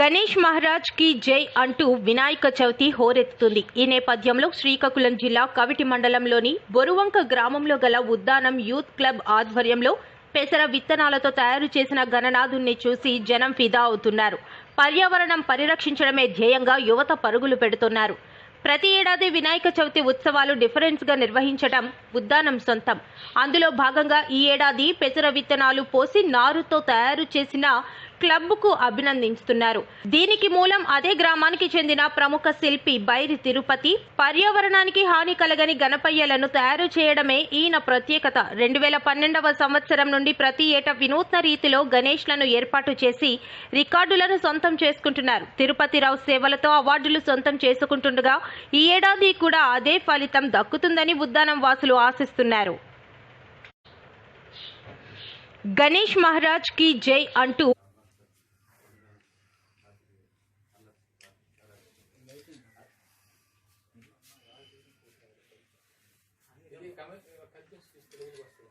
గణేష్ మహారాజ్కి జై అంటూ వినాయక చవితి హోరెత్తుతుంది ఈ నేపథ్యంలో శ్రీకాకుళం జిల్లా కవిటి మండలంలోని బొరువంక గ్రామంలో గల ఉద్దానం యూత్ క్లబ్ ఆధ్వర్యంలో పెసర విత్తనాలతో తయారు చేసిన గణనాథుణ్ణి చూసి జనం ఫిదా అవుతున్నారు. పర్యావరణం పరిరక్షించడమే ధ్యేయంగా యువత పరుగులు పెడుతున్నారు. ప్రతి ఏడాది వినాయక చవితి ఉత్సవాలు డిఫరెన్స్గా నిర్వహించడం ఉద్దానం సొంతం. అందులో భాగంగా ఈ ఏడాది పెసర విత్తనాలు పోసి నారుతో తయారు చేసిన క్లబ్కు అభినందిస్తున్నారు దీనికి మూలం అదే గ్రామానికి చెందిన ప్రముఖ శిల్పి బైరి తిరుపతి. పర్యావరణానికి హాని కలగని గణపయ్యలను తయారు చేయడమే ఈయన ప్రత్యేకత. రెండు వేల పన్నెండవ సంవత్సరం నుండి ప్రతి ఏటా వినూత్న రీతిలో గణేష్లను ఏర్పాటు చేసి రికార్డులను సొంతం చేసుకుంటున్నారు. తిరుపతిరావు సేవలతో అవార్డులు సొంతం చేసుకుంటుండగా ఈ ఏడాది కూడా అదే ఫలితం దక్కుతుందని ఉద్దానం వాసులు ఆశిస్తున్నారు. గణేష్ మహారాజ్కి జై అంటూ కలిపేసి తీసుకెళ్ళి వస్తాయి